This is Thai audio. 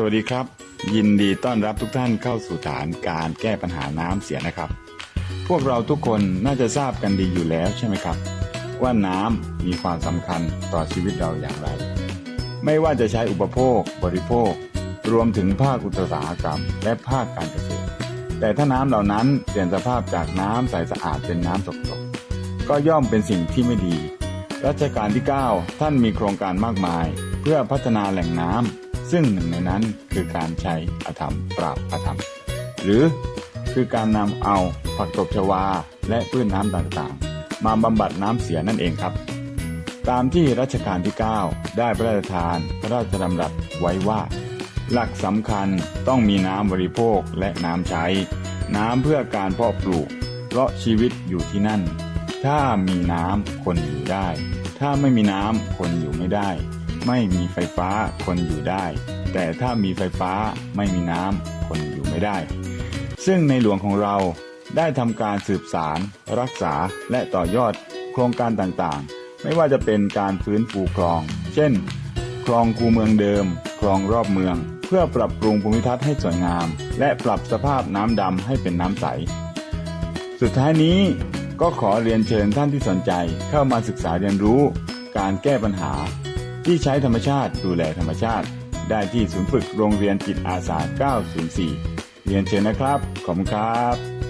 สวัสดีครับ ยินดีต้อนรับทุกท่านเข้าสู่ฐานการแก้ปัญหาน้ำเสียนะครับ พวกเราทุกคนน่าจะทราบกันดีอยู่แล้วใช่ไหมครับ ว่าน้ำมีความสำคัญต่อชีวิตเราอย่างไร ไม่ว่าจะใช้อุปโภค บริโภค รวมถึงภาคอุตสาหกรรม และภาคการเกษตร แต่ถ้าน้ำเหล่านั้นเปลี่ยนสภาพจากน้ำใสสะอาดเป็นน้ำสกปรกก็ย่อมเป็นสิ่งที่ไม่ดี รัชกาลที่ 9 ท่านมีโครงการมากมาย เพื่อพัฒนาแหล่งน้ำ ซึ่งหนึ่งในนั้นคือการใช้อธรรมปราบอธรรม หรือคือการนำเอาผักตบชวาและพืชน้ำต่างๆ มาบำบัดน้ำเสียนั่นเองครับ ตามที่รัชกาลที่ 9 ได้พระราชทานพระราชดำรัสไว้ว่า หลักสำคัญต้องมีน้ำบริโภคและน้ำใช้ น้ำเพื่อการเพาะปลูก เพราะชีวิตอยู่ที่นั่น ถ้ามีน้ำคนอยู่ได้ ถ้าไม่มีน้ำคนอยู่ไม่ได้ ไม่มีไฟฟ้าคนอยู่ได้ แต่ถ้ามีไฟฟ้าไม่มีน้ำคนอยู่ไม่ได้ ซึ่งในหลวงของเราได้ทำการสืบสาร รักษาและต่อยอดโครงการต่างๆ ไม่ว่าจะเป็นการฟื้นฟูคลอง เช่น คลองคูเมืองเดิม คลองรอบเมือง เพื่อปรับปรุงภูมิทัศน์ให้สวยงาม และปรับสภาพน้ำดำให้เป็นน้ำใส สุดท้ายนี้ก็ขอเรียนเชิญท่านที่สนใจเข้ามาศึกษาเรียนรู้ การแก้ปัญหา ที่ใช้ธรรมชาติดูแลธรรมชาติ ได้ที่ศูนย์ฝึกโรงเรียนจิตอาสา 904 เรียนเชิญนะครับ ขอบคุณครับ